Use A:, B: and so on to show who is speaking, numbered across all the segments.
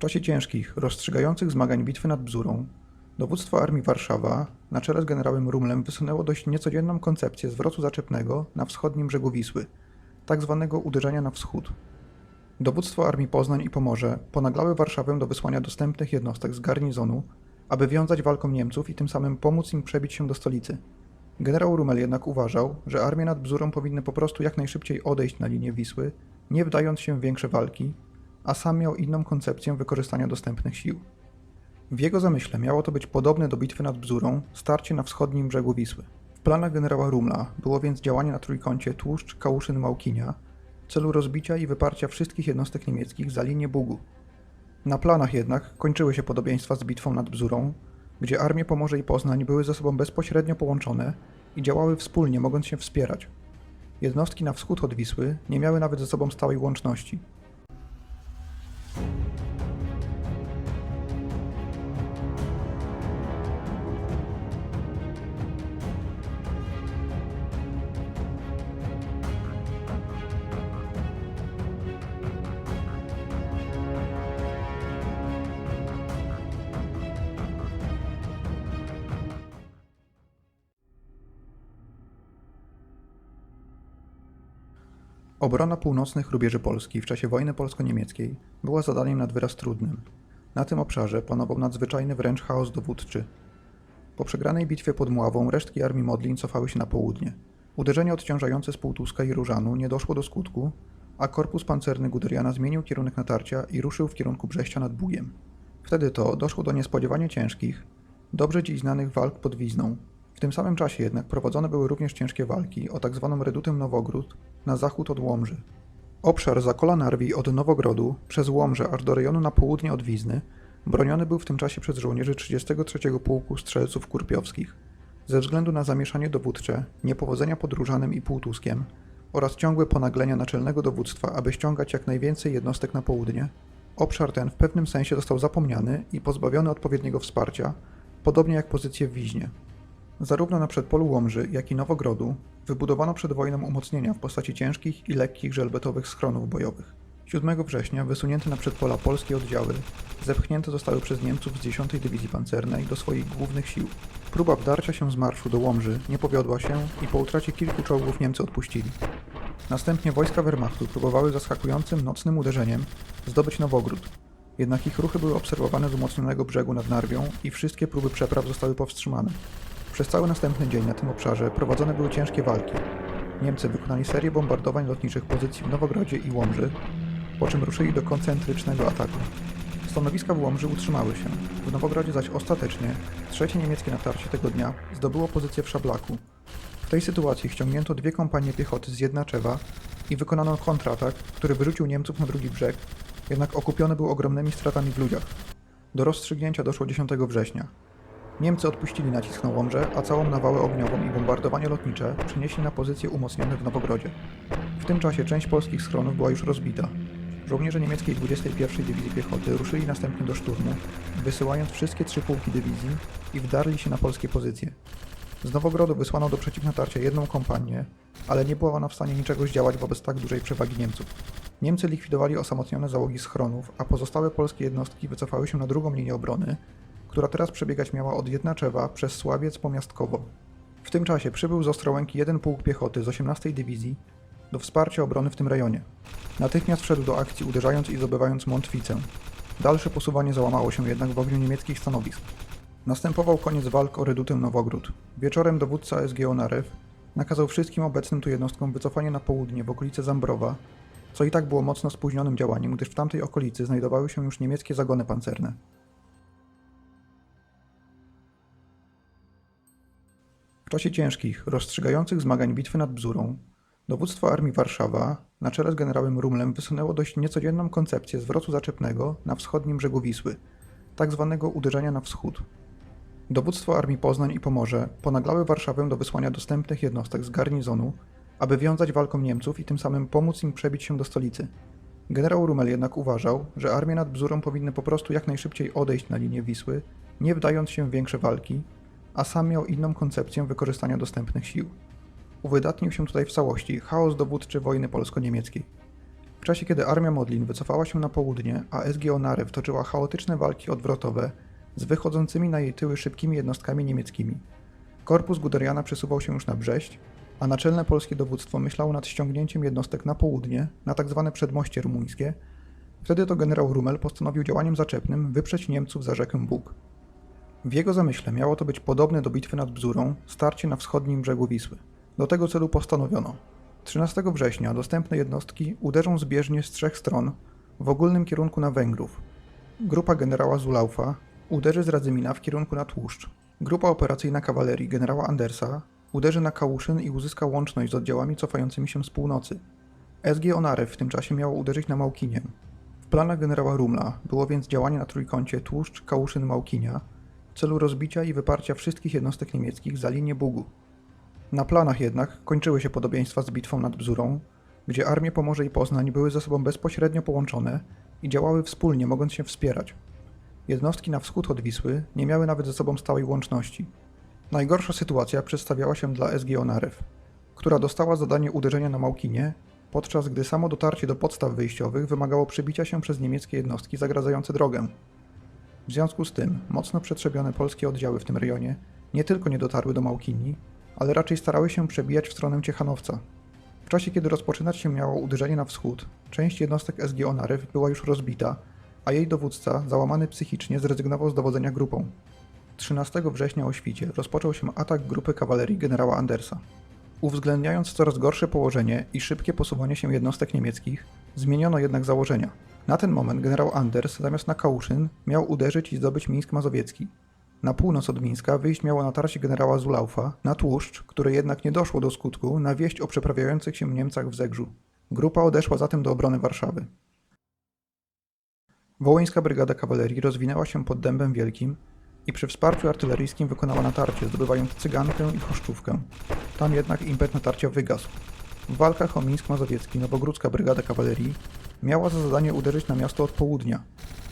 A: czasie ciężkich, rozstrzygających zmagań bitwy nad Bzurą, dowództwo Armii Warszawa na czele z generałem Rumlem wysunęło dość niecodzienną koncepcję zwrotu zaczepnego na wschodnim brzegu Wisły, tak zwanego uderzenia na wschód. Dowództwo Armii Poznań i Pomorze ponaglały Warszawę do wysłania dostępnych jednostek z garnizonu, aby wiązać walką Niemców i tym samym pomóc im przebić się do stolicy. Generał Rumel jednak uważał, że armie nad Bzurą powinny po prostu jak najszybciej odejść na linię Wisły, nie wdając się w większe walki, a sam miał inną koncepcję wykorzystania dostępnych sił. W jego zamyśle miało to być podobne do bitwy nad Bzurą, starcie na wschodnim brzegu Wisły. W planach generała Rumla było więc działanie na trójkącie Tłuszcz, Kałuszyn, Małkinia w celu rozbicia i wyparcia wszystkich jednostek niemieckich za linię Bugu. Na planach jednak kończyły się podobieństwa z bitwą nad Bzurą, gdzie armie Pomorze i Poznań były ze sobą bezpośrednio połączone i działały wspólnie, mogąc się wspierać. Jednostki na wschód od Wisły nie miały nawet ze sobą stałej łączności. Thank you. Obrona północnych rubieży Polski w czasie wojny polsko-niemieckiej była zadaniem nad wyraz trudnym. Na tym obszarze panował nadzwyczajny wręcz chaos dowódczy. Po przegranej bitwie pod Mławą resztki armii Modlin cofały się na południe. Uderzenie odciążające z Półtuska i Różanu nie doszło do skutku, a korpus pancerny Guderiana zmienił kierunek natarcia i ruszył w kierunku Brześcia nad Bugiem. Wtedy to doszło do niespodziewanie ciężkich, dobrze dziś znanych walk pod Wizną. W tym samym czasie jednak prowadzone były również ciężkie walki o tzw. redutę Nowogród na zachód od Łomży. Obszar Zakola Narwi od Nowogrodu przez Łomże aż do rejonu na południe od Wizny broniony był w tym czasie przez żołnierzy 33 Pułku Strzelców Kurpiowskich. Ze względu na zamieszanie dowódcze, niepowodzenia pod Różanem i Półtuskiem oraz ciągłe ponaglenia naczelnego dowództwa, aby ściągać jak najwięcej jednostek na południe, obszar ten w pewnym sensie został zapomniany i pozbawiony odpowiedniego wsparcia, podobnie jak pozycje w Wiźnie. Zarówno na przedpolu Łomży, jak i Nowogrodu wybudowano przed wojną umocnienia w postaci ciężkich i lekkich żelbetowych schronów bojowych. 7 września wysunięte na przedpola polskie oddziały zepchnięte zostały przez Niemców z 10 Dywizji Pancernej do swoich głównych sił. Próba wdarcia się z marszu do Łomży nie powiodła się i po utracie kilku czołgów Niemcy odpuścili. Następnie wojska Wehrmachtu próbowały zaskakującym nocnym uderzeniem zdobyć Nowogród. Jednak ich ruchy były obserwowane z umocnionego brzegu nad Narwią i wszystkie próby przepraw zostały powstrzymane. Przez cały następny dzień na tym obszarze prowadzone były ciężkie walki. Niemcy wykonali serię bombardowań lotniczych pozycji w Nowogrodzie i Łomży, po czym ruszyli do koncentrycznego ataku. Stanowiska w Łomży utrzymały się, w Nowogrodzie zaś ostatecznie trzecie niemieckie natarcie tego dnia zdobyło pozycję w Szablaku. W tej sytuacji ściągnięto dwie kompanie piechoty z Jednaczewa i wykonano kontratak, który wyrzucił Niemców na drugi brzeg, jednak okupiony był ogromnymi stratami w ludziach. Do rozstrzygnięcia doszło 10 września. Niemcy odpuścili nacisk na Łomże, a całą nawałę ogniową i bombardowanie lotnicze przenieśli na pozycje umocnione w Nowogrodzie. W tym czasie część polskich schronów była już rozbita. Żołnierze niemieckiej 21 Dywizji Piechoty ruszyli następnie do szturmu, wysyłając wszystkie trzy pułki dywizji i wdarli się na polskie pozycje. Z Nowogrodu wysłano do przeciwnatarcia jedną kompanię, ale nie była ona w stanie niczego zdziałać wobec tak dużej przewagi Niemców. Niemcy likwidowali osamotnione załogi schronów, a pozostałe polskie jednostki wycofały się na drugą linię obrony, która teraz przebiegać miała od Jednaczewa przez Sławiec po Miastkowo. W tym czasie przybył z Ostrołęki jeden pułk piechoty z 18 Dywizji do wsparcia obrony w tym rejonie. Natychmiast wszedł do akcji uderzając i zdobywając Montwicę. Dalsze posuwanie załamało się jednak w ogniu niemieckich stanowisk. Następował koniec walk o redutę Nowogród. Wieczorem dowódca SG Onarew nakazał wszystkim obecnym tu jednostkom wycofanie na południe w okolice Zambrowa, co i tak było mocno spóźnionym działaniem, gdyż w tamtej okolicy znajdowały się już niemieckie zagony pancerne. W czasie ciężkich, rozstrzygających zmagań bitwy nad Bzurą, dowództwo Armii Warszawa na czele z generałem Rumlem wysunęło dość niecodzienną koncepcję zwrotu zaczepnego na wschodnim brzegu Wisły, tak zwanego uderzenia na wschód. Dowództwo Armii Poznań i Pomorze ponaglały Warszawę do wysłania dostępnych jednostek z garnizonu, aby wiązać walką Niemców i tym samym pomóc im przebić się do stolicy. Generał Rumel jednak uważał, że armie nad Bzurą powinny po prostu jak najszybciej odejść na linię Wisły, nie wdając się w większe walki, a sam miał inną koncepcję wykorzystania dostępnych sił. Uwydatnił się tutaj w całości chaos dowódczy wojny polsko-niemieckiej. W czasie kiedy armia Modlin wycofała się na południe, a SG Onarew toczyła chaotyczne walki odwrotowe z wychodzącymi na jej tyły szybkimi jednostkami niemieckimi, korpus Guderiana przesuwał się już na Brześć, a naczelne polskie dowództwo myślało nad ściągnięciem jednostek na południe, na tzw. przedmoście rumuńskie. Wtedy to generał Rummel postanowił działaniem zaczepnym wyprzeć Niemców za rzekę Bug. W jego zamyśle miało to być podobne do bitwy nad Bzurą, starcie na wschodnim brzegu Wisły. Do tego celu postanowiono. 13 września dostępne jednostki uderzą zbieżnie z trzech stron w ogólnym kierunku na Węgrów. Grupa generała Zulaufa uderzy z Radzymina w kierunku na Tłuszcz. Grupa operacyjna kawalerii generała Andersa uderzy na Kałuszyn i uzyska łączność z oddziałami cofającymi się z północy. SG Onarew w tym czasie miało uderzyć na Małkiniem. W planach generała Rumla było więc działanie na trójkącie Tłuszcz, Kałuszyn, Małkinia w celu rozbicia i wyparcia wszystkich jednostek niemieckich za linię Bugu. Na planach jednak kończyły się podobieństwa z bitwą nad Bzurą, gdzie armie Pomorze i Poznań były ze sobą bezpośrednio połączone i działały wspólnie, mogąc się wspierać. Jednostki na wschód od Wisły nie miały nawet ze sobą stałej łączności. Najgorsza sytuacja przedstawiała się dla SG Onarew, która dostała zadanie uderzenia na Małkinie, podczas gdy samo dotarcie do podstaw wyjściowych wymagało przebicia się przez niemieckie jednostki zagradzające drogę. W związku z tym mocno przetrzebione polskie oddziały w tym rejonie nie tylko nie dotarły do Małkini, ale raczej starały się przebijać w stronę Ciechanowca. W czasie, kiedy rozpoczynać się miało uderzenie na wschód, część jednostek SG Onarew była już rozbita, a jej dowódca, załamany psychicznie, zrezygnował z dowodzenia grupą. 13 września o świcie rozpoczął się atak grupy kawalerii generała Andersa. Uwzględniając coraz gorsze położenie i szybkie posuwanie się jednostek niemieckich, zmieniono jednak założenia. Na ten moment generał Anders zamiast na Kałuszyn miał uderzyć i zdobyć Mińsk Mazowiecki. Na północ od Mińska wyjść miało natarcie generała Zulaufa na Tłuszcz, które jednak nie doszło do skutku na wieść o przeprawiających się Niemcach w Zegrzu. Grupa odeszła zatem do obrony Warszawy. Wołyńska Brygada Kawalerii rozwinęła się pod Dębem Wielkim i przy wsparciu artyleryjskim wykonała natarcie, zdobywając Cygankę i Choszczówkę. Tam jednak impet natarcia wygasł. W walkach o Mińsk Mazowiecki Nowogródzka Brygada Kawalerii miała za zadanie uderzyć na miasto od południa.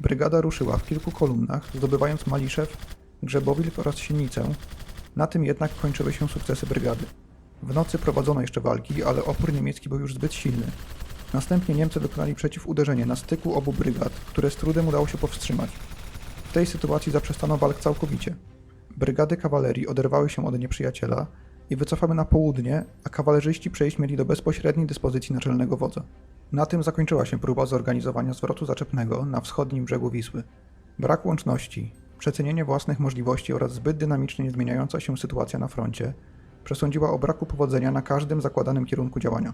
A: Brygada ruszyła w kilku kolumnach, zdobywając Maliszew, Grzebowilk oraz Sienicę. Na tym jednak kończyły się sukcesy brygady. W nocy prowadzono jeszcze walki, ale opór niemiecki był już zbyt silny. Następnie Niemcy dokonali przeciwuderzenie na styku obu brygad, które z trudem udało się powstrzymać. W tej sytuacji zaprzestano walk całkowicie. Brygady kawalerii oderwały się od nieprzyjaciela i wycofały na południe, a kawalerzyści przejść mieli do bezpośredniej dyspozycji naczelnego wodza. Na tym zakończyła się próba zorganizowania zwrotu zaczepnego na wschodnim brzegu Wisły. Brak łączności, przecenienie własnych możliwości oraz zbyt dynamicznie zmieniająca się sytuacja na froncie przesądziła o braku powodzenia na każdym zakładanym kierunku działania.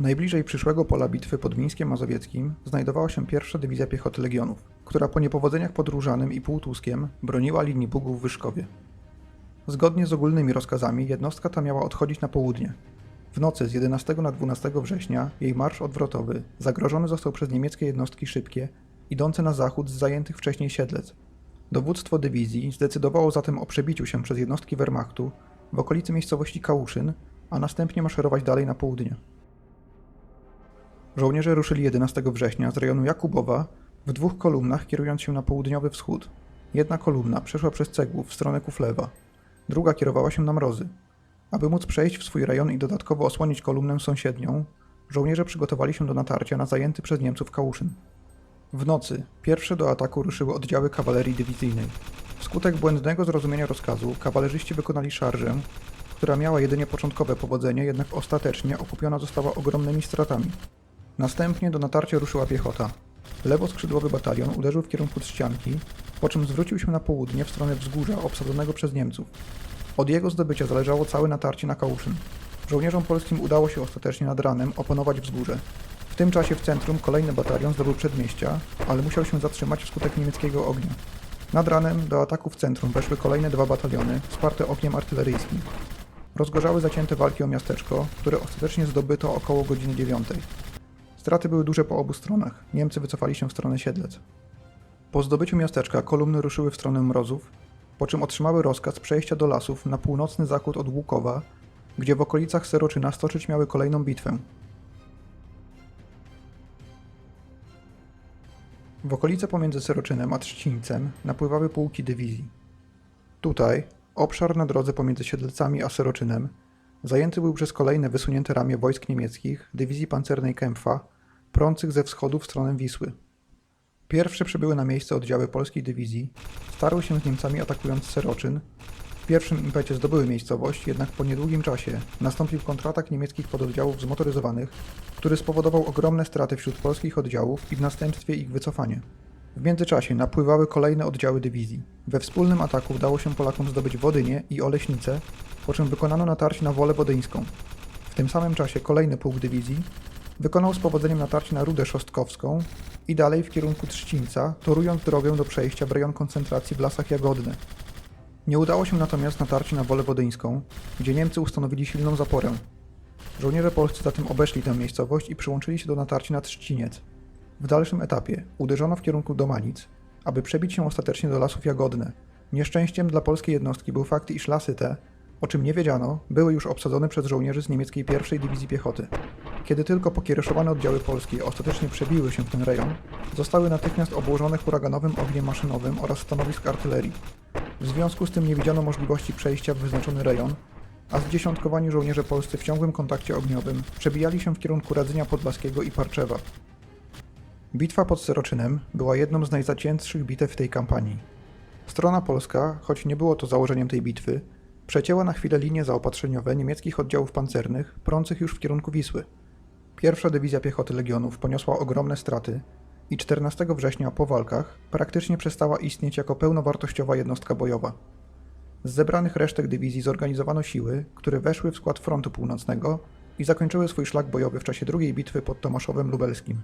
A: Najbliżej przyszłego pola bitwy pod Mińskiem Mazowieckim znajdowała się pierwsza dywizja piechoty Legionów, która po niepowodzeniach pod Różanem i Półtuskiem broniła linii Bugów w Wyszkowie. Zgodnie z ogólnymi rozkazami jednostka ta miała odchodzić na południe. W nocy z 11 na 12 września jej marsz odwrotowy zagrożony został przez niemieckie jednostki szybkie, idące na zachód z zajętych wcześniej Siedlec. Dowództwo dywizji zdecydowało zatem o przebiciu się przez jednostki Wehrmachtu w okolicy miejscowości Kałuszyn, a następnie maszerować dalej na południe. Żołnierze ruszyli 11 września z rejonu Jakubowa w dwóch kolumnach kierując się na południowy wschód. Jedna kolumna przeszła przez Cegłów w stronę Kuflewa, druga kierowała się na Mrozy. Aby móc przejść w swój rejon i dodatkowo osłonić kolumnę sąsiednią, żołnierze przygotowali się do natarcia na zajęty przez Niemców Kałuszyn. W nocy pierwsze do ataku ruszyły oddziały kawalerii dywizyjnej. Wskutek błędnego zrozumienia rozkazu kawalerzyści wykonali szarżę, która miała jedynie początkowe powodzenie, jednak ostatecznie okupiona została ogromnymi stratami. Następnie do natarcia ruszyła piechota. Lewoskrzydłowy batalion uderzył w kierunku Trzcianki, po czym zwrócił się na południe w stronę wzgórza obsadzonego przez Niemców. Od jego zdobycia zależało całe natarcie na Kałuszyn. Żołnierzom polskim udało się ostatecznie nad ranem opanować wzgórze. W tym czasie w centrum kolejny batalion zdobył przedmieścia, ale musiał się zatrzymać wskutek niemieckiego ognia. Nad ranem do ataku w centrum weszły kolejne dwa bataliony, wsparte ogniem artyleryjskim. Rozgorzały zacięte walki o miasteczko, które ostatecznie zdobyto około godziny dziewiątej. Straty były duże po obu stronach. Niemcy wycofali się w stronę Siedlec. Po zdobyciu miasteczka kolumny ruszyły w stronę Mrozów, po czym otrzymały rozkaz przejścia do lasów na północny zachód od Łukowa, gdzie w okolicach Seroczyna stoczyć miały kolejną bitwę. W okolice pomiędzy Seroczynem a Trzcińcem napływały pułki dywizji. Tutaj, obszar na drodze pomiędzy Siedlcami a Seroczynem, Zajęty był przez kolejne wysunięte ramię wojsk niemieckich dywizji pancernej Kempfa, prących ze wschodu w stronę Wisły. Pierwsze przybyły na miejsce oddziały polskiej dywizji, starły się z Niemcami atakując Seroczyn. W pierwszym impecie zdobyły miejscowość, jednak po niedługim czasie nastąpił kontratak niemieckich pododdziałów zmotoryzowanych, który spowodował ogromne straty wśród polskich oddziałów i w następstwie ich wycofanie. W międzyczasie napływały kolejne oddziały dywizji. We wspólnym ataku udało się Polakom zdobyć Wodynię i Oleśnicę, po czym wykonano natarcie na Wolę Wodyńską. W tym samym czasie kolejny pułk dywizji wykonał z powodzeniem natarcie na Rudę Szostkowską i dalej w kierunku Trzcińca, torując drogę do przejścia w rejon koncentracji w Lasach Jagodne. Nie udało się natomiast natarcie na Wolę Wodyńską, gdzie Niemcy ustanowili silną zaporę. Żołnierze polscy zatem obeszli tę miejscowość i przyłączyli się do natarcia na Trzciniec. W dalszym etapie uderzono w kierunku Domanic, aby przebić się ostatecznie do Lasów Jagodne. Nieszczęściem dla polskiej jednostki był fakt, iż lasy te, o czym nie wiedziano, były już obsadzone przez żołnierzy z niemieckiej pierwszej dywizji piechoty. Kiedy tylko pokiereszowane oddziały polskie ostatecznie przebiły się w ten rejon, zostały natychmiast obłożone huraganowym ogniem maszynowym oraz stanowisk artylerii. W związku z tym nie widziano możliwości przejścia w wyznaczony rejon, a zdziesiątkowani żołnierze polscy w ciągłym kontakcie ogniowym przebijali się w kierunku Radzynia Podlaskiego i Parczewa. Bitwa pod Seroczynem była jedną z najzaciętszych bitew tej kampanii. Strona polska, choć nie było to założeniem tej bitwy, przecięła na chwilę linie zaopatrzeniowe niemieckich oddziałów pancernych prących już w kierunku Wisły. Pierwsza dywizja piechoty legionów poniosła ogromne straty i 14 września po walkach praktycznie przestała istnieć jako pełnowartościowa jednostka bojowa. Z zebranych resztek dywizji zorganizowano siły, które weszły w skład frontu północnego i zakończyły swój szlak bojowy w czasie drugiej bitwy pod Tomaszowem Lubelskim.